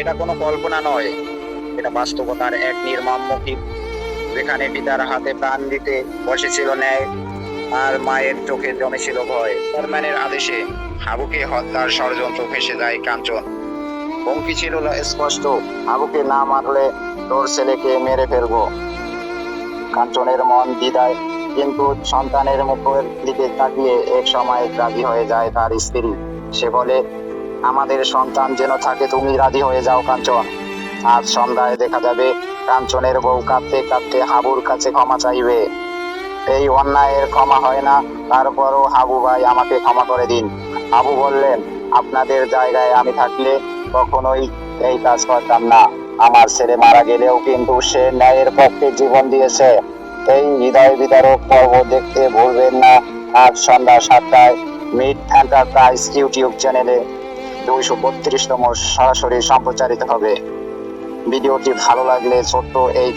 এটা কোনো কল্পনা নয়। এটা বাস্তবতার এক নির্মমমুখী যেখানে পিতার হাতে প্রাণ দিতে বসেছিল ন্যায়, আর মায়ের চোখে জমেছিল ভয়। চেয়ারম্যানের আদেশে হাবুকে হত্যার ষড়যন্ত্র ফেসে যায় কাঞ্চন। হুমকি ছিল স্পষ্ট। হাবুকে না মারলে তোর ছেলেকে মেরে ফেলব। কাঞ্চনের মন দ্বিধায় কিন্তু সন্তানের মুখের দিকে তাকিয়ে এক সময় রাজি হয়ে যায় তার স্ত্রী। সে বলে আমাদের সন্তান যেন থাকে, তুমি রাজি হয়ে যাও, কাঞ্চন। আজ সন্ধ্যায় দেখা যাবে, কাঞ্চনের বউ কাঁদতে কাঁদতে হাবুর কাছে ক্ষমা চাইবে। এই অন্যায়ের ক্ষমা হয় না, তারপরও হাবু ভাই আমাকে ক্ষমা করে দিন। হাবু বললেন, আপনাদের জায়গায় আমি থাকলে কখনোই এই কাজ করতাম না। আমার ছেলে মারা গেলেও কিন্তু সে ন্যায়ের পক্ষে জীবন দিয়েছে। এই হৃদয় বিদারক পর্ব দেখতে ভুলবেন না। আজ সন্ধ্যা সাতটায় মিড এন্টারপ্রাইজ ইউটিউব চ্যানেলে দুইশো বত্রিশতম সরাসরি সম্প্রচারিত হবে। ভিডিওটি ভালো লাগলে ছোট্ট এই